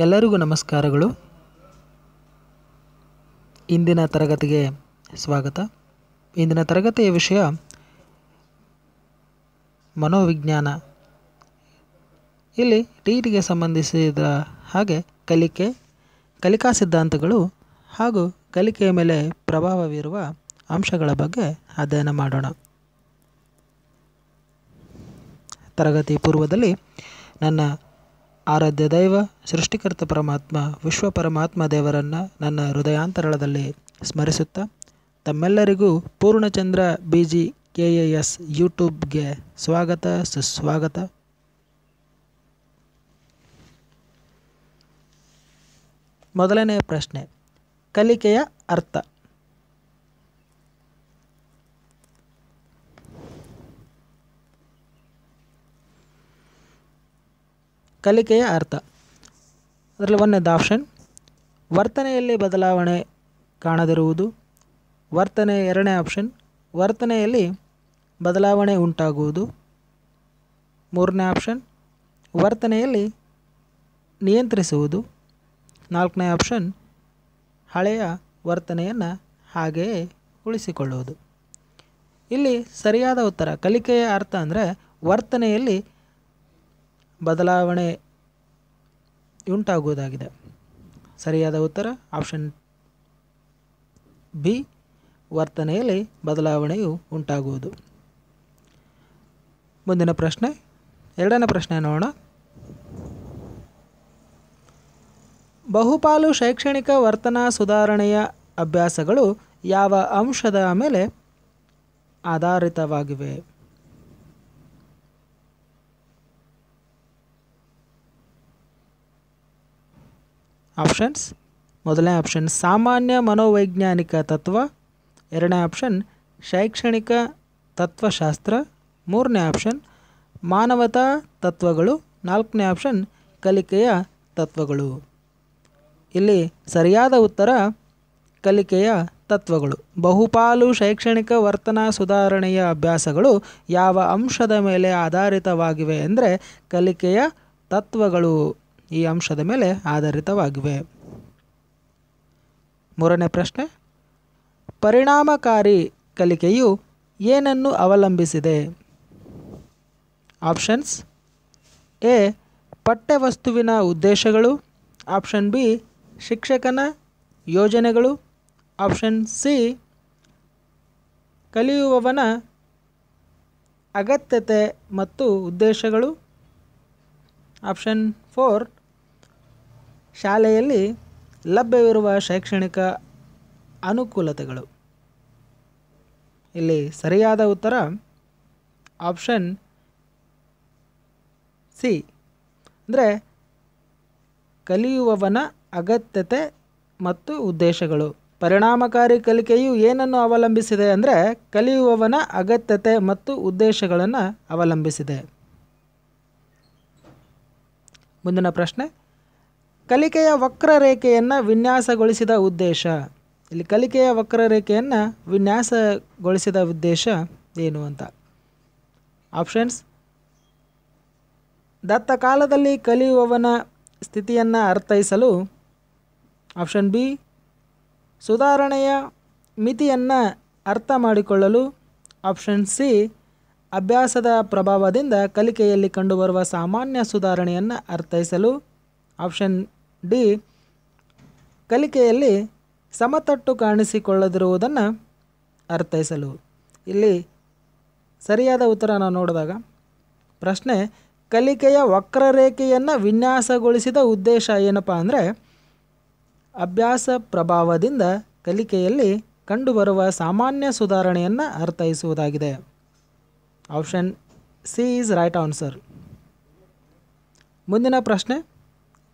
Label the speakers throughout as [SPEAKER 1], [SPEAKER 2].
[SPEAKER 1] ಎಲ್ಲರಿಗೂ ನಮಸ್ಕಾರಗಳು. ಇಂದಿನ ತರಗತಿಗೆ ಸ್ವಾಗತ. ಇಂದಿನ ತರಗತಿಯ ವಿಷಯ ಮನೋವಿಜ್ಞಾನ. ಇಲ್ಲಿ ಟಿ ಟಿಗೆ ಸಂಬಂಧಿಸಿದ ಹಾಗೆ ಕಲಿಕೆ, ಕಲಿಕಾ ಸಿದ್ಧಾಂತಗಳು ಹಾಗೂ ಕಲಿಕೆಯ ಮೇಲೆ ಪ್ರಭಾವ ಬೀರುವ ಅಂಶಗಳ ಬಗ್ಗೆ ಅಧ್ಯಯನ ಮಾಡೋಣ. ತರಗತಿ ಪೂರ್ವದಲ್ಲಿ ನನ್ನ ಆರಾಧ್ಯ ದೈವ, ಸೃಷ್ಟಿಕರ್ತ ಪರಮಾತ್ಮ, ವಿಶ್ವ ಪರಮಾತ್ಮ ದೇವರನ್ನು ನನ್ನ ಹೃದಯಾಂತರಳದಲ್ಲಿ ಸ್ಮರಿಸುತ್ತಾ, ತಮ್ಮೆಲ್ಲರಿಗೂ Purnachandra B G K A S ಯೂಟ್ಯೂಬ್ಗೆ ಸ್ವಾಗತ, ಸುಸ್ವಾಗತ. ಮೊದಲನೆಯ ಪ್ರಶ್ನೆ, ಕಲಿಕೆಯ ಅರ್ಥ. ಕಲಿಕೆಯ ಅರ್ಥ. ಅದರಲ್ಲಿ ಒಂದನೇದು ಆಪ್ಷನ್ ವರ್ತನೆಯಲ್ಲಿ ಬದಲಾವಣೆ ಕಾಣದಿರುವುದು. ವರ್ತನೆ ಎರಡನೇ ಆಪ್ಷನ್ ವರ್ತನೆಯಲ್ಲಿ ಬದಲಾವಣೆ ಉಂಟಾಗುವುದು. ಮೂರನೇ ಆಪ್ಷನ್ ವರ್ತನೆಯಲ್ಲಿ ನಿಯಂತ್ರಿಸುವುದು. ನಾಲ್ಕನೇ ಆಪ್ಷನ್ ಹಳೆಯ ವರ್ತನೆಯನ್ನು ಹಾಗೆಯೇ ಉಳಿಸಿಕೊಳ್ಳುವುದು. ಇಲ್ಲಿ ಸರಿಯಾದ ಉತ್ತರ, ಕಲಿಕೆಯ ಅರ್ಥ ಅಂದರೆ ವರ್ತನೆಯಲ್ಲಿ ಬದಲಾವಣೆ ಉಂಟಾಗುವುದಾಗಿದೆ. ಸರಿಯಾದ ಉತ್ತರ ಆಪ್ಷನ್ ಬಿ ವರ್ತನೆಯಲ್ಲಿ ಬದಲಾವಣೆಯು ಉಂಟಾಗುವುದು. ಮುಂದಿನ ಪ್ರಶ್ನೆ, ಎರಡನೇ ಪ್ರಶ್ನೆ ನೋಡೋಣ. ಬಹುಪಾಲು ಶೈಕ್ಷಣಿಕ ವರ್ತನಾ ಸುಧಾರಣೆಯ ಅಭ್ಯಾಸಗಳು ಯಾವ ಅಂಶದ ಮೇಲೆ ಆಧಾರಿತವಾಗಿವೆ? ಆಪ್ಷನ್ಸ್ ಮೊದಲನೇ ಆಪ್ಷನ್ ಸಾಮಾನ್ಯ ಮನೋವೈಜ್ಞಾನಿಕ ತತ್ವ. ಎರಡನೇ ಆಪ್ಷನ್ ಶೈಕ್ಷಣಿಕ ತತ್ವಶಾಸ್ತ್ರ. ಮೂರನೇ ಆಪ್ಷನ್ ಮಾನವತಾ ತತ್ವಗಳು. ನಾಲ್ಕನೇ ಆಪ್ಷನ್ ಕಲಿಕೆಯ ತತ್ವಗಳು. ಇಲ್ಲಿ ಸರಿಯಾದ ಉತ್ತರ, ಕಲಿಕೆಯ ತತ್ವಗಳು. ಬಹುಪಾಲು ಶೈಕ್ಷಣಿಕ ವರ್ತನಾ ಸುಧಾರಣೆಯ ಅಭ್ಯಾಸಗಳು ಯಾವ ಅಂಶದ ಮೇಲೆ ಆಧಾರಿತವಾಗಿವೆ ಅಂದರೆ ಕಲಿಕೆಯ ತತ್ವಗಳು. ಈ ಅಂಶದ ಮೇಲೆ ಆಧಾರಿತವಾಗಿವೆ. ಮೂರನೇ ಪ್ರಶ್ನೆ, ಪರಿಣಾಮಕಾರಿ ಕಲಿಕೆಯು ಏನನ್ನು ಅವಲಂಬಿಸಿದೆ? ಆಪ್ಷನ್ಸ್, ಎ, ಪಠ್ಯವಸ್ತುವಿನ ಉದ್ದೇಶಗಳು, ಆಪ್ಷನ್ ಬಿ, ಶಿಕ್ಷಕನ ಯೋಜನೆಗಳು, ಆಪ್ಷನ್ ಸಿ, ಕಲಿಯುವವನ ಅಗತ್ಯತೆ ಮತ್ತು ಉದ್ದೇಶಗಳು, ಆಪ್ಷನ್ ಫೋರ್ ಶಾಲೆಯಲ್ಲಿ ಲಭ್ಯವಿರುವ ಶೈಕ್ಷಣಿಕ ಅನುಕೂಲತೆಗಳು. ಇಲ್ಲಿ ಸರಿಯಾದ ಉತ್ತರ ಆಪ್ಷನ್ ಸಿ. ಅಂದರೆ ಕಲಿಯುವವನ ಅಗತ್ಯತೆ ಮತ್ತು ಉದ್ದೇಶಗಳು. ಪರಿಣಾಮಕಾರಿ ಕಲಿಕೆಯು ಏನನ್ನು ಅವಲಂಬಿಸಿದೆ ಅಂದರೆ ಕಲಿಯುವವನ ಅಗತ್ಯತೆ ಮತ್ತು ಉದ್ದೇಶಗಳನ್ನು ಅವಲಂಬಿಸಿದೆ. ಮುಂದಿನ ಪ್ರಶ್ನೆ. ಕಲಿಕೆಯ ವಕ್ರರೇಖೆಯನ್ನು ವಿನ್ಯಾಸಗೊಳಿಸಿದ ಉದ್ದೇಶ. ಇಲ್ಲಿ ಕಲಿಕೆಯ ವಕ್ರರೇಖೆಯನ್ನು ವಿನ್ಯಾಸಗೊಳಿಸಿದ ಉದ್ದೇಶ ಏನು ಅಂತ. ಆಪ್ಷನ್ಸ್. ದತ್ತ ಕಾಲದಲ್ಲಿ ಕಲಿಯುವವನ ಸ್ಥಿತಿಯನ್ನು ಅರ್ಥೈಸಲು ಆಪ್ಷನ್ ಬಿ. ಸುಧಾರಣೆಯ ಮಿತಿಯನ್ನು ಅರ್ಥ ಮಾಡಿಕೊಳ್ಳಲು ಆಪ್ಷನ್ ಸಿ. ಅಭ್ಯಾಸದ ಪ್ರಭಾವದಿಂದ ಕಲಿಕೆಯಲ್ಲಿ ಕಂಡುಬರುವ ಸಾಮಾನ್ಯ ಸುಧಾರಣೆಯನ್ನು ಅರ್ಥೈಸಲು ಆಪ್ಷನ್ ಡಿ, ಕಲಿಕೆಯಲ್ಲಿ ಸಮತಟ್ಟು ಕಾಣಿಸಿಕೊಳ್ಳದಿರುವುದನ್ನು ಅರ್ಥೈಸಲು. ಇಲ್ಲಿ ಸರಿಯಾದ ಉತ್ತರ ನಾವು ನೋಡಿದಾಗ, ಪ್ರಶ್ನೆ, ಕಲಿಕೆಯ ವಕ್ರರೇಖೆಯನ್ನು ವಿನ್ಯಾಸಗೊಳಿಸಿದ ಉದ್ದೇಶ ಏನಪ್ಪ ಅಂದರೆ, ಅಭ್ಯಾಸ ಪ್ರಭಾವದಿಂದ ಕಲಿಕೆಯಲ್ಲಿ ಕಂಡುಬರುವ ಸಾಮಾನ್ಯ ಸುಧಾರಣೆಯನ್ನು ಅರ್ಥೈಸುವುದಾಗಿದೆ. Option C is right answer. ಮುಂದಿನ ಪ್ರಶ್ನೆ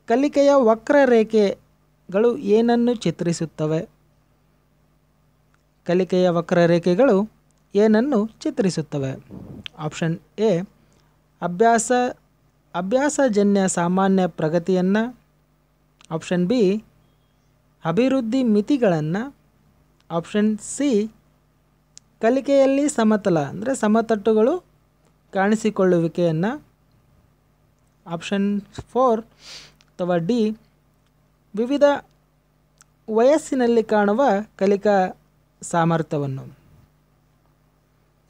[SPEAKER 1] ಕಲಿಕೆಯ ವಕ್ರರೇಖೆಗಳು ಏನನ್ನು ಚಿತ್ರಿಸುತ್ತವೆ? ಕಲಿಕೆಯ ವಕ್ರರೇಖೆಗಳು ಏನನ್ನು ಚಿತ್ರಿಸುತ್ತವೆ? ಆಪ್ಷನ್ ಎ, ಅಭ್ಯಾಸ, ಅಭ್ಯಾಸಜನ್ಯ ಸಾಮಾನ್ಯ ಪ್ರಗತಿಯನ್ನು. ಆಪ್ಷನ್ ಬಿ, ಅಭಿವೃದ್ಧಿ ಮಿತಿಗಳನ್ನು. ಆಪ್ಷನ್ ಸಿ, ಕಲಿಕೆಯಲ್ಲಿ ಸಮತಲ, ಅಂದರೆ ಸಮತಟ್ಟುಗಳು ಕಾಣಿಸಿಕೊಳ್ಳುವಿಕೆಯನ್ನು. ಆಪ್ಷನ್ ಫೋರ್ ಅಥವಾ ಡಿ, ವಿವಿಧ ವಯಸ್ಸಿನಲ್ಲಿ ಕಾಣುವ ಕಲಿಕಾ ಸಾಮರ್ಥ್ಯವನ್ನು.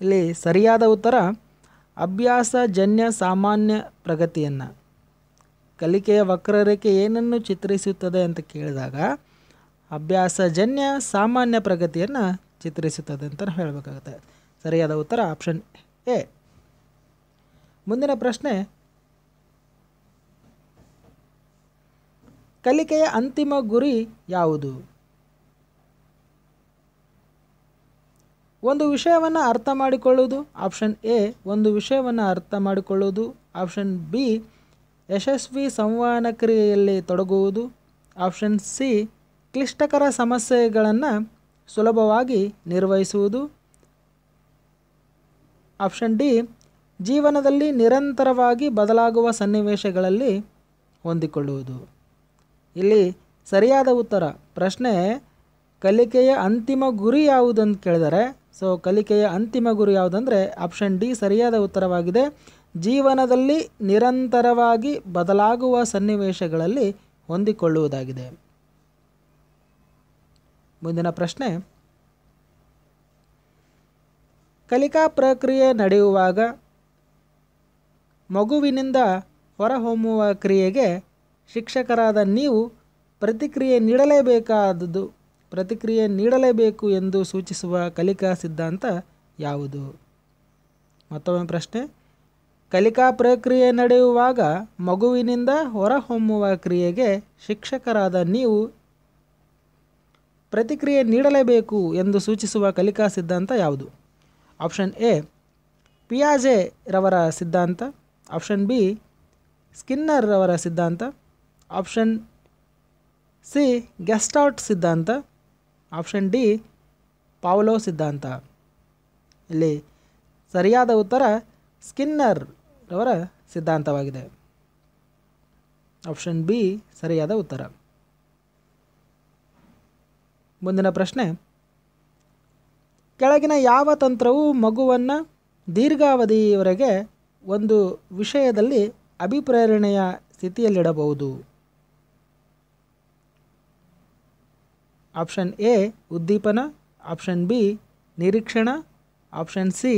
[SPEAKER 1] ಇಲ್ಲಿ ಸರಿಯಾದ ಉತ್ತರ, ಅಭ್ಯಾಸಜನ್ಯ ಸಾಮಾನ್ಯ ಪ್ರಗತಿಯನ್ನು. ಕಲಿಕೆಯ ವಕ್ರರೇಖೆ ಏನನ್ನು ಚಿತ್ರಿಸುತ್ತದೆ ಅಂತ ಕೇಳಿದಾಗ ಅಭ್ಯಾಸ ಜನ್ಯ ಸಾಮಾನ್ಯ ಪ್ರಗತಿಯನ್ನು ಚಿತ್ರಿಸುತ್ತದೆ ಅಂತ ಹೇಳಬೇಕಾಗುತ್ತೆ. ಸರಿಯಾದ ಉತ್ತರ, ಆಪ್ಷನ್ ಎ. ಮುಂದಿನ ಪ್ರಶ್ನೆ ಕಲಿಕೆಯ ಅಂತಿಮ ಗುರಿ ಯಾವುದು? ಒಂದು ವಿಷಯವನ್ನು ಅರ್ಥ ಮಾಡಿಕೊಳ್ಳುವುದು, ಆಪ್ಷನ್ ಎ, ಒಂದು ವಿಷಯವನ್ನು ಅರ್ಥ ಮಾಡಿಕೊಳ್ಳುವುದು, ಆಪ್ಷನ್ ಬಿ, ಯಶಸ್ವಿ ಸಂವಹನ ಕ್ರಿಯೆಯಲ್ಲಿ ತೊಡಗುವುದು, ಆಪ್ಷನ್ ಸಿ, ಕ್ಲಿಷ್ಟಕರ ಸಮಸ್ಯೆಗಳನ್ನು ಸುಲಭವಾಗಿ ನಿರ್ವಹಿಸುವುದು, ಆಪ್ಷನ್ ಡಿ, ಜೀವನದಲ್ಲಿ ನಿರಂತರವಾಗಿ ಬದಲಾಗುವ ಸನ್ನಿವೇಶಗಳಲ್ಲಿ ಹೊಂದಿಕೊಳ್ಳುವುದು. ಇಲ್ಲಿ ಸರಿಯಾದ ಉತ್ತರ. ಪ್ರಶ್ನೆ, ಕಲಿಕೆಯ ಅಂತಿಮ ಗುರಿ ಯಾವುದಂತ ಕೇಳಿದರೆ ಸೊ ಕಲಿಕೆಯ ಅಂತಿಮ ಗುರಿ ಯಾವುದಂದರೆ ಆಪ್ಷನ್ ಡಿ ಸರಿಯಾದ ಉತ್ತರವಾಗಿದೆ. ಜೀವನದಲ್ಲಿ ನಿರಂತರವಾಗಿ ಬದಲಾಗುವ ಸನ್ನಿವೇಶಗಳಲ್ಲಿ ಹೊಂದಿಕೊಳ್ಳುವುದಾಗಿದೆ. ಮುಂದಿನ ಪ್ರಶ್ನೆ, ಕಲಿಕಾ ಪ್ರಕ್ರಿಯೆ ನಡೆಯುವಾಗ ಮಗುವಿನಿಂದ ಹೊರಹೊಮ್ಮುವ ಕ್ರಿಯೆಗೆ ಶಿಕ್ಷಕರಾದ ನೀವು ಪ್ರತಿಕ್ರಿಯೆ ನೀಡಲೇಬೇಕಾದದ್ದು ಪ್ರತಿಕ್ರಿಯೆ ನೀಡಲೇಬೇಕು ಎಂದು ಸೂಚಿಸುವ ಕಲಿಕಾ ಸಿದ್ಧಾಂತ ಯಾವುದು? ಮತ್ತೊಮ್ಮೆ ಪ್ರಶ್ನೆ. ಕಲಿಕಾ ಪ್ರಕ್ರಿಯೆ ನಡೆಯುವಾಗ ಮಗುವಿನಿಂದ ಹೊರಹೊಮ್ಮುವ ಕ್ರಿಯೆಗೆ ಶಿಕ್ಷಕರಾದ ನೀವು ಪ್ರತಿಕ್ರಿಯೆ ನೀಡಲೇಬೇಕು ಎಂದು ಸೂಚಿಸುವ ಕಲಿಕಾ ಸಿದ್ಧಾಂತ ಯಾವುದು? ಆಪ್ಷನ್ ಎ, ಪಿಯಾಜೆ ರವರ ಸಿದ್ಧಾಂತ. ಆಪ್ಷನ್ ಬಿ, ಸ್ಕಿನ್ನರ್ ರವರ ಸಿದ್ಧಾಂತ. ಆಪ್ಷನ್ ಸಿ ಗೆಸ್ಟಾಟ್ ಸಿದ್ಧಾಂತ. ಆಪ್ಷನ್ ಡಿ, ಪಾವ್ಲೋ ಸಿದ್ಧಾಂತ. ಇಲ್ಲಿ ಸರಿಯಾದ ಉತ್ತರ ಸ್ಕಿನ್ನರ್ ಅವರ ಸಿದ್ಧಾಂತವಾಗಿದೆ. ಆಪ್ಷನ್ ಬಿ, ಸರಿಯಾದ ಉತ್ತರ. ಮುಂದಿನ ಪ್ರಶ್ನೆ. ಕೆಳಗಿನ ಯಾವ ತಂತ್ರವು ಮಗುವನ್ನು ದೀರ್ಘಾವಧಿಯವರೆಗೆ ಒಂದು ವಿಷಯದಲ್ಲಿ ಅಭಿಪ್ರೇರಣೆಯ ಸ್ಥಿತಿಯಲ್ಲಿಡಬಹುದು? ಆಪ್ಷನ್ ಎ ಉದ್ದೀಪನ, ಆಪ್ಷನ್ ಬಿ ನಿರೀಕ್ಷಣ, ಆಪ್ಷನ್ ಸಿ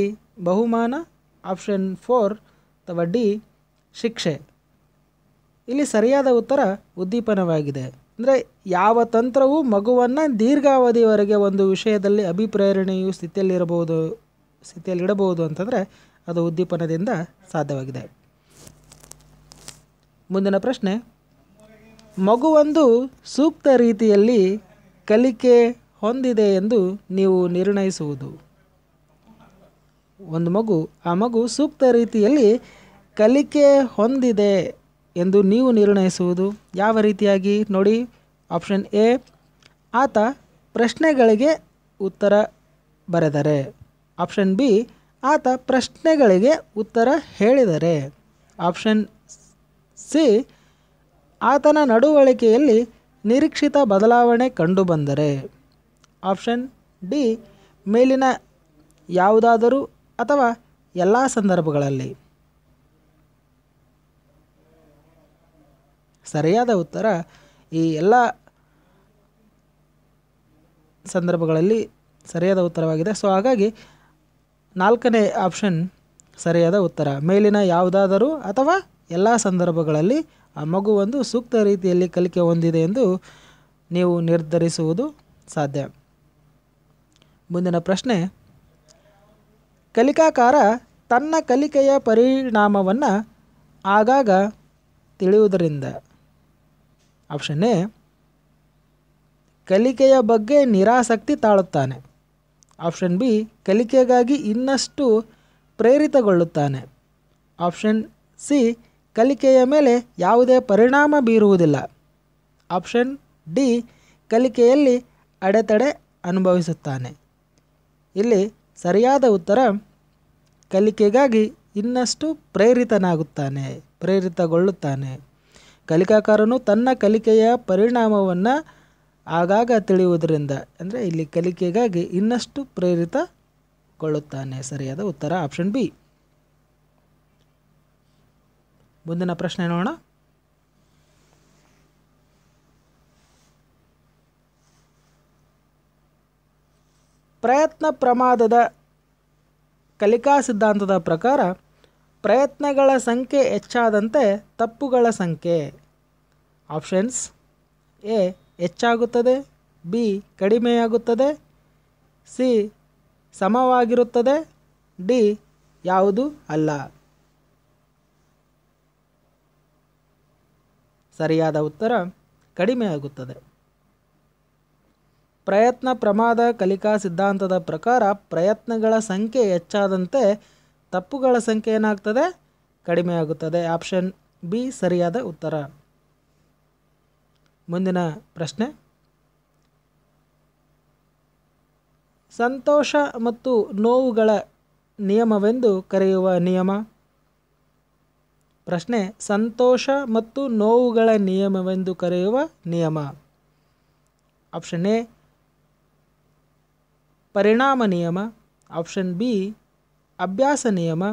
[SPEAKER 1] ಬಹುಮಾನ, ಆಪ್ಷನ್ ಫೋರ್ ಅಥವಾ ಡಿ ಶಿಕ್ಷೆ. ಇಲ್ಲಿ ಸರಿಯಾದ ಉತ್ತರ ಉದ್ದೀಪನವಾಗಿದೆ. ಅಂದರೆ ಯಾವ ತಂತ್ರವು ಮಗುವನ್ನು ದೀರ್ಘಾವಧಿಯವರೆಗೆ ಒಂದು ವಿಷಯದಲ್ಲಿ ಅಭಿಪ್ರೇರಣೆಯು ಸ್ಥಿತಿಯಲ್ಲಿರಬಹುದು, ಸ್ಥಿತಿಯಲ್ಲಿಡಬಹುದು ಅಂತಂದರೆ ಅದು ಉದ್ದೀಪನದಿಂದ ಸಾಧ್ಯವಾಗಿದೆ. ಮುಂದಿನ ಪ್ರಶ್ನೆ, ಮಗುವೊಂದು ಸೂಕ್ತ ರೀತಿಯಲ್ಲಿ ಕಲಿಕೆ ಹೊಂದಿದೆ ಎಂದು ನೀವು ನಿರ್ಣಯಿಸುವುದು. ಒಂದು ಮಗು, ಆ ಮಗು ಸೂಕ್ತ ರೀತಿಯಲ್ಲಿ ಕಲಿಕೆ ಹೊಂದಿದೆ ಎಂದು ನೀವು ನಿರ್ಣಯಿಸುವುದು. ಯಾವ ರೀತಿಯಾಗಿ? ನೋಡಿ, ಆಪ್ಷನ್ ಎ, ಆತ ಪ್ರಶ್ನೆಗಳಿಗೆ ಉತ್ತರ ಬರೆದರೆ. ಆಪ್ಷನ್ ಬಿ, ಆತ ಪ್ರಶ್ನೆಗಳಿಗೆ ಉತ್ತರ ಹೇಳಿದರೆ. ಆಪ್ಷನ್ ಸಿ, ಆತನ ನಡವಳಿಕೆಯಲ್ಲಿ ನಿರೀಕ್ಷಿತ ಬದಲಾವಣೆ ಕಂಡುಬಂದರೆ. ಆಪ್ಷನ್ ಡಿ, ಮೇಲಿನ ಯಾವುದಾದರೂ ಅಥವಾ ಎಲ್ಲ ಸಂದರ್ಭಗಳಲ್ಲಿ. ಸರಿಯಾದ ಉತ್ತರ, ಈ ಎಲ್ಲ ಸಂದರ್ಭಗಳಲ್ಲಿ ಸರಿಯಾದ ಉತ್ತರವಾಗಿದೆ. ಸೊ ಹಾಗಾಗಿ ನಾಲ್ಕನೇ ಆಪ್ಷನ್ ಸರಿಯಾದ ಉತ್ತರ. ಮೇಲಿನ ಯಾವುದಾದರೂ ಅಥವಾ ಎಲ್ಲ ಸಂದರ್ಭಗಳಲ್ಲಿ ಆ ಮಗು ಒಂದು ಸೂಕ್ತ ರೀತಿಯಲ್ಲಿ ಕಲಿಕೆ ಹೊಂದಿದೆ ಎಂದು ನೀವು ನಿರ್ಧರಿಸುವುದು ಸಾಧ್ಯ. ಮುಂದಿನ ಪ್ರಶ್ನೆ, ಕಲಿಕಾಕಾರ ತನ್ನ ಕಲಿಕೆಯ ಪರಿಣಾಮವನ್ನು ಆಗಾಗ ತಿಳಿಯುವುದರಿಂದ. ಆಪ್ಷನ್ ಎ, ಕಲಿಕೆಯ ಬಗ್ಗೆ ನಿರಾಸಕ್ತಿ ತಾಳುತ್ತಾನೆ. ಆಪ್ಷನ್ ಬಿ, ಕಲಿಕೆಗಾಗಿ ಇನ್ನಷ್ಟು ಪ್ರೇರಿತಗೊಳ್ಳುತ್ತಾನೆ. ಆಪ್ಷನ್ ಸಿ ಕಲಿಕೆಯ ಮೇಲೆ ಯಾವುದೇ ಪರಿಣಾಮ ಬೀರುವುದಿಲ್ಲ. ಆಪ್ಷನ್ ಡಿ ಕಲಿಕೆಯಲ್ಲಿ ಅಡೆತಡೆ ಅನುಭವಿಸುತ್ತಾನೆ. ಇಲ್ಲಿ ಸರಿಯಾದ ಉತ್ತರ, ಕಲಿಕೆಗಾಗಿ ಇನ್ನಷ್ಟು ಪ್ರೇರಿತನಾಗುತ್ತಾನೆ, ಪ್ರೇರಿತಗೊಳ್ಳುತ್ತಾನೆ. ಕಲಿಕಾಕಾರನು ತನ್ನ ಕಲಿಕೆಯ ಪರಿಣಾಮವನ್ನು ಆಗಾಗ ತಿಳಿಯುವುದರಿಂದ, ಅಂದರೆ ಇಲ್ಲಿ ಕಲಿಕೆಗಾಗಿ ಇನ್ನಷ್ಟು ಕೊಳ್ಳುತ್ತಾನೆ. ಸರಿಯಾದ ಉತ್ತರ ಆಪ್ಷನ್ ಬಿ. ಮುಂದಿನ ಪ್ರಶ್ನೆ ನೋಡೋಣ. ಪ್ರಯತ್ನ ಪ್ರಮಾದದ ಕಲಿಕಾ ಸಿದ್ಧಾಂತದ ಪ್ರಕಾರ ಪ್ರಯತ್ನಗಳ ಸಂಖ್ಯೆ ಹೆಚ್ಚಾದಂತೆ ತಪ್ಪುಗಳ ಸಂಖ್ಯೆ. ಆಪ್ಷನ್ಸ್ ಎ ಹೆಚ್ಚಾಗುತ್ತದೆ, ಬಿ ಕಡಿಮೆಯಾಗುತ್ತದೆ, ಸಿ ಸಮವಾಗಿರುತ್ತದೆ? ಡಿ. ಯಾವುದು ಅಲ್ಲ. ಸರಿಯಾದ ಉತ್ತರ ಕಡಿಮೆಯಾಗುತ್ತದೆ ಪ್ರಯತ್ನ ಪ್ರಮಾದ ಕಲಿಕಾ ಸಿದ್ಧಾಂತದ ಪ್ರಕಾರ ಪ್ರಯತ್ನಗಳ ಸಂಖ್ಯೆ ಹೆಚ್ಚಾದಂತೆ ತಪ್ಪುಗಳ ಸಂಖ್ಯೆ ಏನಾಗ್ತದೆ? ಕಡಿಮೆಯಾಗುತ್ತದೆ ಆಪ್ಷನ್ ಬಿ ಸರಿಯಾದ ಉತ್ತರ. ಮುಂದಿನ ಪ್ರಶ್ನೆ. ಸಂತೋಷ ಮತ್ತು ನೋವುಗಳ ನಿಯಮವೆಂದು ಕರೆಯುವ ನಿಯಮ? ಪ್ರಶ್ನೆ, ಸಂತೋಷ ಮತ್ತು ನೋವುಗಳ ನಿಯಮವೆಂದು ಕರೆಯುವ ನಿಯಮ? ಆಪ್ಷನ್ ಎ, ಪರಿಣಾಮ ನಿಯಮ. ಆಪ್ಷನ್ ಬಿ, ಅಭ್ಯಾಸ ನಿಯಮ.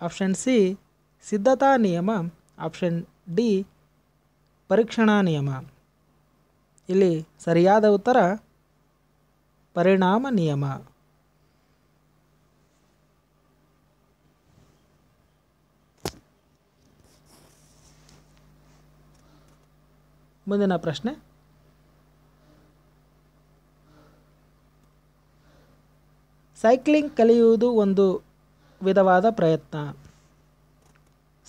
[SPEAKER 1] ಆಪ್ಷನ್ ಸಿ, ಸಿದ್ಧತಾ ನಿಯಮ. ಆಪ್ಷನ್ ಡಿ, ಪರೀಕ್ಷಣಾ ನಿಯಮ. ಇಲ್ಲಿ ಸರಿಯಾದ ಉತ್ತರ ಪರಿಣಾಮ ನಿಯಮ. ಮುಂದಿನ ಪ್ರಶ್ನೆ. ಸೈಕ್ಲಿಂಗ್ ಕಲಿಯುವುದು ಒಂದು ವಿಧವಾದ ಪ್ರಯತ್ನ.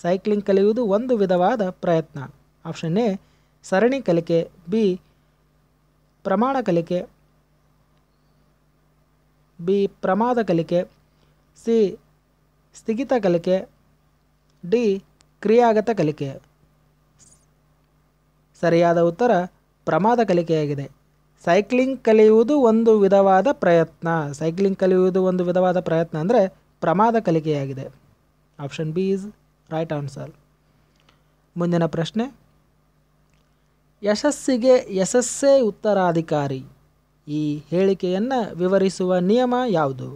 [SPEAKER 1] ಸೈಕ್ಲಿಂಗ್ ಕಲಿಯುವುದು ಒಂದು ವಿಧವಾದ ಪ್ರಯತ್ನ. ಆಪ್ಷನ್ ಎ, ಸರಣಿ ಕಲಿಕೆ. ಬಿ, ಪ್ರಮಾಣ ಕಲಿಕೆ. ಬಿ ಪ್ರಮಾದ ಕಲಿಕೆ, ಸಿ ಸ್ಥಗಿತ ಕಲಿಕೆ, ಡಿ ಕ್ರಿಯಾಗತ ಕಲಿಕೆ. ಸರಿಯಾದ ಉತ್ತರ ಪ್ರಮಾದ ಕಲಿಕೆಯಾಗಿದೆ. ಸೈಕ್ಲಿಂಗ್ ಕಲಿಯುವುದು ಒಂದು ವಿಧವಾದ ಪ್ರಯತ್ನ. ಸೈಕ್ಲಿಂಗ್ ಕಲಿಯುವುದು ಒಂದು ವಿಧವಾದ ಪ್ರಯತ್ನ ಅಂದರೆ ಪ್ರಮಾದ ಕಲಿಕೆಯಾಗಿದೆ. Option B is right answer. ಮುಂದಿನ ಪ್ರಶ್ನೆ. ಯಶಸ್ಸಿಗೆ ಯಶಸ್ಸೇ ಉತ್ತರಾಧಿಕಾರಿ. ಈ ಹೇಳಿಕೆಯನ್ನು ವಿವರಿಸುವ ನಿಯಮ ಯಾವುದು?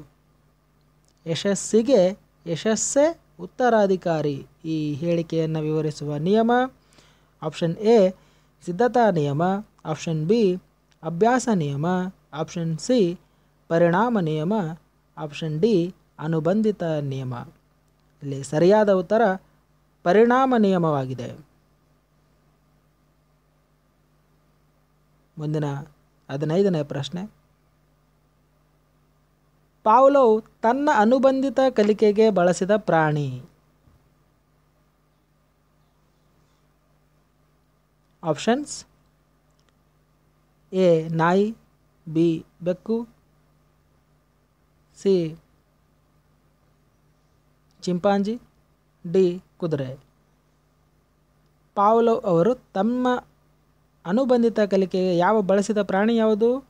[SPEAKER 1] ಯಶಸ್ಸಿಗೆ ಯಶಸ್ಸೇ ಉತ್ತರಾಧಿಕಾರಿ ಈ ಹೇಳಿಕೆಯನ್ನು ವಿವರಿಸುವ ನಿಯಮ. ಆಪ್ಷನ್ ಎ, ಸಿದ್ಧತಾ ನಿಯಮ. ಆಪ್ಷನ್ ಬಿ, ಅಭ್ಯಾಸ ನಿಯಮ. ಆಪ್ಷನ್ ಸಿ, ಪರಿಣಾಮ ನಿಯಮ. ಆಪ್ಷನ್ ಡಿ, ಅನುಬಂಧಿತ ನಿಯಮ. ಇಲ್ಲಿ ಸರಿಯಾದ ಉತ್ತರ ಪರಿಣಾಮ ನಿಯಮವಾಗಿದೆ. ಮುಂದಿನ ಹದಿನೈದನೇ ಪ್ರಶ್ನೆ. ಪಾವ್ಲೋವ್ ತನ್ನ ಅನುಬಂಧಿತ ಕಲಿಕೆಗೆ ಬಳಸಿದ ಪ್ರಾಣಿ. ಆಪ್ಷನ್ಸ್. ಎ, ನಾಯಿ, ಬಿ, ಬೆಕ್ಕು. C, chimpanzee. ಡಿ, ಕುದುರೆ. ಪಾವ್ಲೋವ್ ಅವರು ತಮ್ಮ ಅನುಬಂಧಿತ ಕಲಿಕೆಗೆ ಯಾವ ಬಳಸಿದ ಪ್ರಾಣಿ ಯಾವುದು?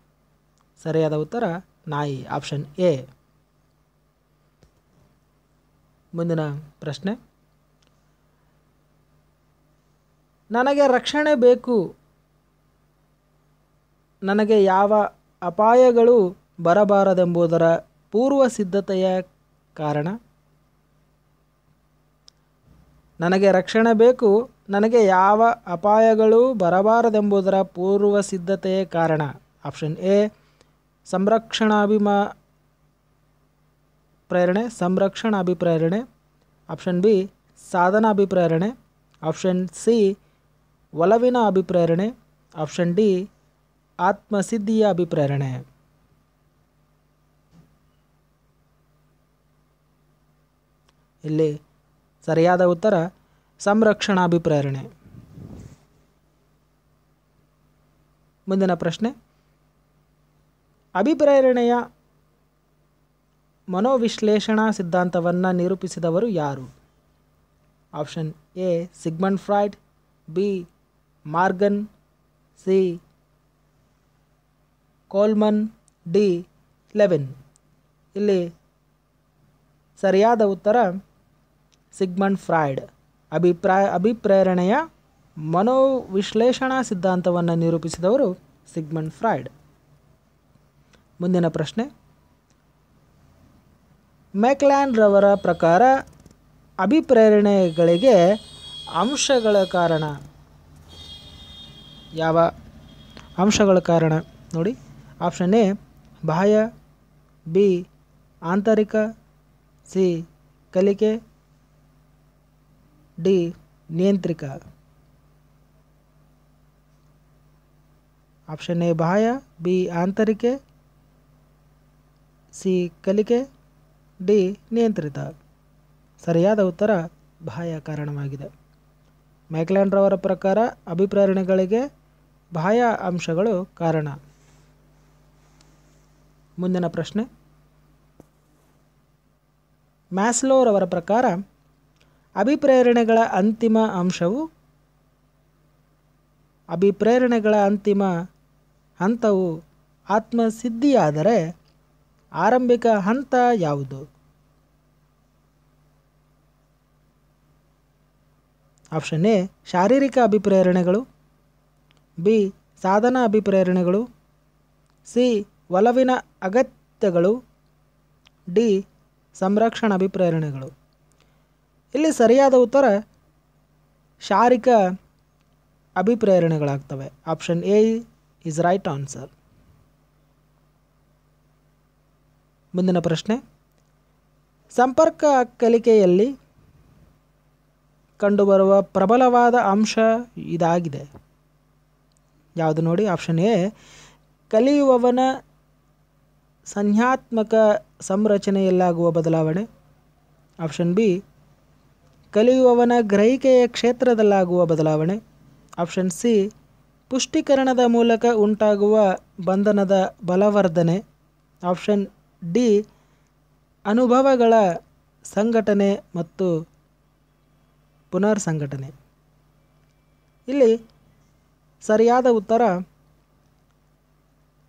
[SPEAKER 1] ಸರಿಯಾದ ಉತ್ತರ, ನಾಯಿ. Option A. ಮುಂದಿನ ಪ್ರಶ್ನೆ. ನನಗೆ ರಕ್ಷಣೆ ಬೇಕು. ನನಗೆ ಯಾವ ಅಪಾಯಗಳು ಬರಬಾರದೆಂಬುದರ ಪೂರ್ವ ಸಿದ್ಧತೆಯ ಕಾರಣ? ನನಗೆ ರಕ್ಷಣೆ ಬೇಕು. ನನಗೆ ಯಾವ ಅಪಾಯಗಳು ಬರಬಾರದೆಂಬುದರ ಪೂರ್ವ ಸಿದ್ಧತೆಯ ಕಾರಣ. ಆಪ್ಷನ್ ಎ, ಸಂರಕ್ಷಣಾಭಿಮಾ, ಪ್ರೇರಣೆ, ಸಂರಕ್ಷಣಾಭಿಪ್ರೇರಣೆ. ಆಪ್ಷನ್ ಬಿ, ಸಾಧನಾಭಿಪ್ರೇರಣೆ. ಆಪ್ಷನ್ ಸಿ, ಒಲವಿನ ಅಭಿಪ್ರೇರಣೆ. Option D, ಆತ್ಮಸಿದ್ಧಿಯ ಅಭಿಪ್ರೇರಣೆ. ಇಲ್ಲಿ ಸರಿಯಾದ ಉತ್ತರ ಸಂರಕ್ಷಣಾಭಿಪ್ರೇರಣೆ. ಮುಂದಿನ ಪ್ರಶ್ನೆ. ಅಭಿಪ್ರೇರಣೆಯ ಮನೋವಿಶ್ಲೇಷಣಾ ಸಿದ್ಧಾಂತವನ್ನು ನಿರೂಪಿಸಿದವರು ಯಾರು? Option A, Sigmund Freud, B, Morgan, C, Coleman, D, Lewin. ಇಲ್ಲಿ ಸರಿಯಾದ ಉತ್ತರ ಸಿಗ್ಮಂಡ್ ಫ್ರಾಯ್ಡ್. ಅಭಿಪ್ರಾಯ, ಅಭಿಪ್ರೇರಣೆಯ ಮನೋವಿಶ್ಲೇಷಣಾ ಸಿದ್ಧಾಂತವನ್ನು ನಿರೂಪಿಸಿದವರು ಸಿಗ್ಮಂಡ್ ಫ್ರಾಯ್ಡ್. ಮುಂದಿನ ಪ್ರಶ್ನೆ. ಮೆಕ್ಲ್ಯಾಂಡ್ರವರ ಪ್ರಕಾರ ಅಭಿಪ್ರೇರಣೆಗಳಿಗೆ ಅಂಶಗಳ ಕಾರಣ ಯಾವ? ಅಂಶಗಳ ಕಾರಣ ನೋಡಿ. ಆಪ್ಷನ್ ಎ, ಬಾಹ್ಯ, ಬಿ, ಆಂತರಿಕ, ಸಿ, ಕಲಿಕೆ ಡಿ ನಿಯಂತ್ರಿಕ. ಆಪ್ಷನ್ ಎ ಬಾಹ್ಯ, ಬಿ ಆಂತರಿಕೆ, ಸಿ ಕಲಿಕೆ, ಡಿ ನಿಯಂತ್ರಿತ. ಸರಿಯಾದ ಉತ್ತರ ಬಾಹ್ಯ ಕಾರಣವಾಗಿದೆ. ಮ್ಯಾಕ್ಲ್ಯಾಂಡ್ರವರ ಪ್ರಕಾರ ಅಭಿಪ್ರೇರಣೆಗಳಿಗೆ ಬಾಹ್ಯ ಅಂಶಗಳು ಕಾರಣ. ಮುಂದಿನ ಪ್ರಶ್ನೆ. ಮ್ಯಾಸ್ಲೋರವರ ಪ್ರಕಾರ ಅಭಿಪ್ರೇರಣೆಗಳ ಅಂತಿಮ ಅಂಶವು ಅಭಿಪ್ರೇರಣೆಗಳ ಅಂತಿಮ ಹಂತವು ಆತ್ಮಸಿದ್ಧಿಯಾದರೆ ಆರಂಭಿಕ ಹಂತ ಯಾವುದು? ಆಪ್ಷನ್ ಎ, ಶಾರೀರಿಕ ಅಭಿಪ್ರೇರಣೆಗಳು. ಬಿ, ಸಾಧನ ಅಭಿಪ್ರೇರಣೆಗಳು. ಸಿ, ಒಲವಿನ ಅಗತ್ಯಗಳು. ಡಿ, ಸಂರಕ್ಷಣಾ ಅಭಿಪ್ರೇರಣೆಗಳು. ಇಲ್ಲಿ ಸರಿಯಾದ ಉತ್ತರ ಶಾರಿಕ ಅಭಿಪ್ರೇರಣೆಗಳಾಗ್ತವೆ. Option A is right answer ಮುಂದಿನ ಪ್ರಶ್ನೆ. ಸಂಪರ್ಕ ಕಲಿಕೆಯಲ್ಲಿ ಕಂಡುಬರುವ ಪ್ರಬಲವಾದ ಅಂಶ ಇದಾಗಿದೆ. ಯಾವುದು ನೋಡಿ? ಆಪ್ಷನ್ ಎ ಕಲಿಯುವವನ ಸಂಜ್ಞಾತ್ಮಕ ಸಂರಚನೆಯಲ್ಲಾಗುವ ಬದಲಾವಣೆ. ಆಪ್ಷನ್ ಬಿ ಕಲಿಯುವವನ ಗ್ರಹಿಕೆಯ ಕ್ಷೇತ್ರದಲ್ಲಾಗುವ ಬದಲಾವಣೆ. ಆಪ್ಷನ್ ಸಿ, ಪುಷ್ಟೀಕರಣದ ಮೂಲಕ ಉಂಟಾಗುವ ಬಂಧನದ ಬಲವರ್ಧನೆ. ಆಪ್ಷನ್ ಡಿ, ಅನುಭವಗಳ ಸಂಘಟನೆ ಮತ್ತು ಪುನರ್ ಸಂಘಟನೆ ಇಲ್ಲಿ ಸರಿಯಾದ ಉತ್ತರ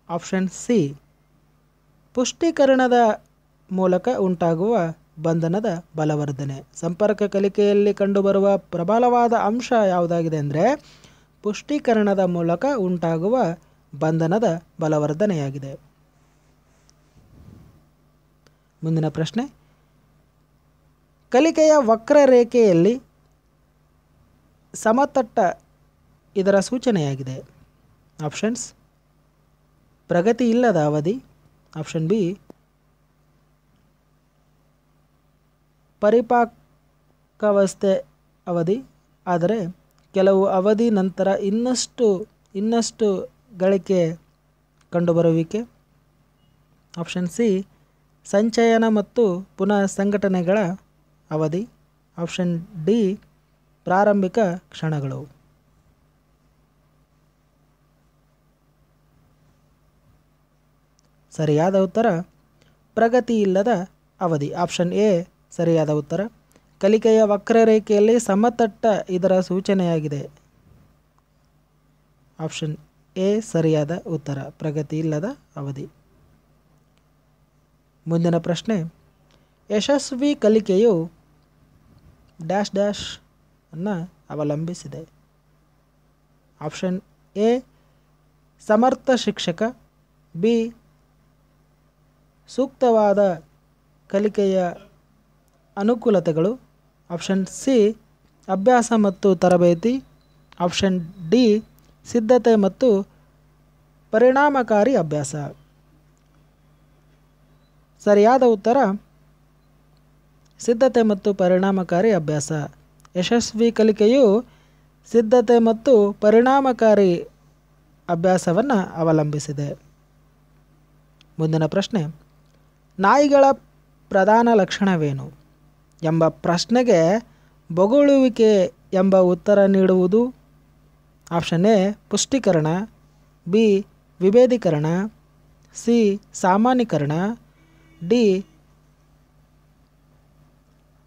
[SPEAKER 1] ಆಪ್ಷನ್ ಸಿ, ಪುಷ್ಟೀಕರಣದ ಮೂಲಕ ಉಂಟಾಗುವ ಬಂಧನದ ಬಲವರ್ಧನೆ. ಸಂಪರ್ಕ ಕಲಿಕೆಯಲ್ಲಿ ಕಂಡುಬರುವ ಪ್ರಬಲವಾದ ಅಂಶ ಯಾವುದಾಗಿದೆ ಅಂದರೆ ಪುಷ್ಟೀಕರಣದ ಮೂಲಕ ಉಂಟಾಗುವ ಬಂಧನದ ಬಲವರ್ಧನೆಯಾಗಿದೆ. ಮುಂದಿನ ಪ್ರಶ್ನೆ. ಕಲಿಕೆಯ ವಕ್ರರೇಖೆಯಲ್ಲಿ ಸಮತಟ್ಟ ಇದರ ಸೂಚನೆಯಾಗಿದೆ. ಆಪ್ಷನ್ಸ್. ಪ್ರಗತಿ ಇಲ್ಲದ ಅವಧಿ. ಆಪ್ಷನ್ ಬಿ ಪರಿಪಾಕಾವಸ್ಥೆ ಅವಧಿ. ಆದರೆ ಕೆಲವು ಅವಧಿ ನಂತರ ಇನ್ನಷ್ಟು ಇನ್ನಷ್ಟು ಗಳಿಕೆ ಕಂಡುಬರುವಿಕೆ. ಆಪ್ಷನ್ ಸಿ, ಸಂಚಯನ ಮತ್ತು ಪುನಃ ಸಂಘಟನೆಗಳ ಅವಧಿ. ಆಪ್ಷನ್ ಡಿ, ಪ್ರಾರಂಭಿಕ ಕ್ಷಣಗಳು. ಸರಿಯಾದ ಉತ್ತರ ಪ್ರಗತಿ ಇಲ್ಲದ ಅವಧಿ. ಆಪ್ಷನ್ ಎ ಸರಿಯಾದ ಉತ್ತರ. ಕಲಿಕೆಯ ವಕ್ರರೇಖೆಯಲ್ಲಿ ಸಮತಟ್ಟ ಇದರ ಸೂಚನೆಯಾಗಿದೆ. ಆಪ್ಷನ್ ಎ, ಸರಿಯಾದ ಉತ್ತರ. ಪ್ರಗತಿ ಇಲ್ಲದ ಅವಧಿ. ಮುಂದಿನ ಪ್ರಶ್ನೆ. ಯಶಸ್ವಿ ಕಲಿಕೆಯು ಡ್ಯಾಶ್ ಡ್ಯಾಶ್ ಅನ್ನು ಅವಲಂಬಿಸಿದೆ. ಆಪ್ಷನ್ ಎ, ಸಮರ್ಥ ಶಿಕ್ಷಕ. ಬಿ, ಸೂಕ್ತವಾದ ಕಲಿಕೆಯ ಅನುಕೂಲತೆಗಳು. ಆಪ್ಷನ್ ಸಿ, ಅಭ್ಯಾಸ ಮತ್ತು ತರಬೇತಿ. ಆಪ್ಷನ್ ಡಿ, ಸಿದ್ಧತೆ ಮತ್ತು ಪರಿಣಾಮಕಾರಿ ಅಭ್ಯಾಸ. ಸರಿಯಾದ ಉತ್ತರ, ಸಿದ್ಧತೆ ಮತ್ತು ಪರಿಣಾಮಕಾರಿ ಅಭ್ಯಾಸ. ಯಶಸ್ವಿ ಕಲಿಕೆಯು ಸಿದ್ಧತೆ ಮತ್ತು ಪರಿಣಾಮಕಾರಿ ಅಭ್ಯಾಸವನ್ನು ಅವಲಂಬಿಸಿದೆ. ಮುಂದಿನ ಪ್ರಶ್ನೆ, ನಾಯಿಗಳ ಪ್ರಧಾನ ಲಕ್ಷಣವೇನು? ಎಂಬ ಪ್ರಶ್ನೆಗೆ ಬೊಗಳುವಿಕೆ ಎಂಬ ಉತ್ತರ ನೀಡುವುದು ಆಪ್ಷನ್ ಎ, ಪುಷ್ಟೀಕರಣ, ಬಿ, ವಿಭೇದೀಕರಣ, ಸಿ, ಸಾಮಾನ್ಯೀಕರಣ, ಡಿ,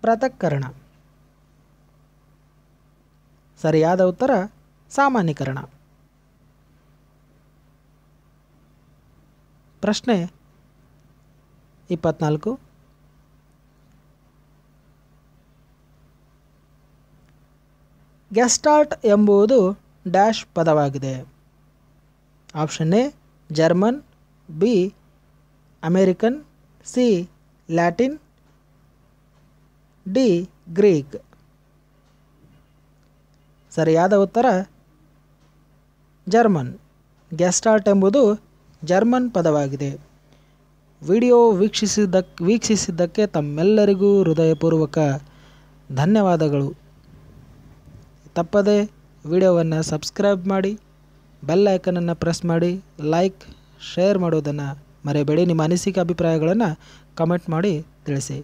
[SPEAKER 1] ಪೃಥಕ್ಕರಣ. ಸರಿಯಾದ ಉತ್ತರ, ಸಾಮಾನ್ಯೀಕರಣ. ಪ್ರಶ್ನೆ ಇಪ್ಪತ್ನಾಲ್ಕು. ಗೆಸ್ಟಾಲ್ಟ್ ಎಂಬುದು ಡ್ಯಾಶ್ ಪದವಾಗಿದೆ. Option A, German, B, American, C, Latin, D, Greek. ಸರಿಯಾದ ಉತ್ತರ, ಜರ್ಮನ್. ಗೆಸ್ಟಾರ್ಟ್ ಎಂಬುದು ಜರ್ಮನ್ ಪದವಾಗಿದೆ. ವಿಡಿಯೋ ವೀಕ್ಷಿಸಿದ್ದಕ್ಕೆ ವೀಕ್ಷಿಸಿದ್ದಕ್ಕೆ ತಮ್ಮೆಲ್ಲರಿಗೂ ಹೃದಯಪೂರ್ವಕ ಧನ್ಯವಾದಗಳು. ತಪ್ಪದೆ ವಿಡಿಯೋವನ್ನು ಸಬ್ಸ್ಕ್ರೈಬ್ ಮಾಡಿ, ಬೆಲ್ ಐಕನನ್ನು ಪ್ರೆಸ್ ಮಾಡಿ, ಲೈಕ್, ಶೇರ್ ಮಾಡೋದನ್ನು ಮರೆಯಬೇಡಿ. ನಿಮ್ಮ ಅನಿಸಿಕೆ, ಅಭಿಪ್ರಾಯಗಳನ್ನು ಕಮೆಂಟ್ ಮಾಡಿ ತಿಳಿಸಿ.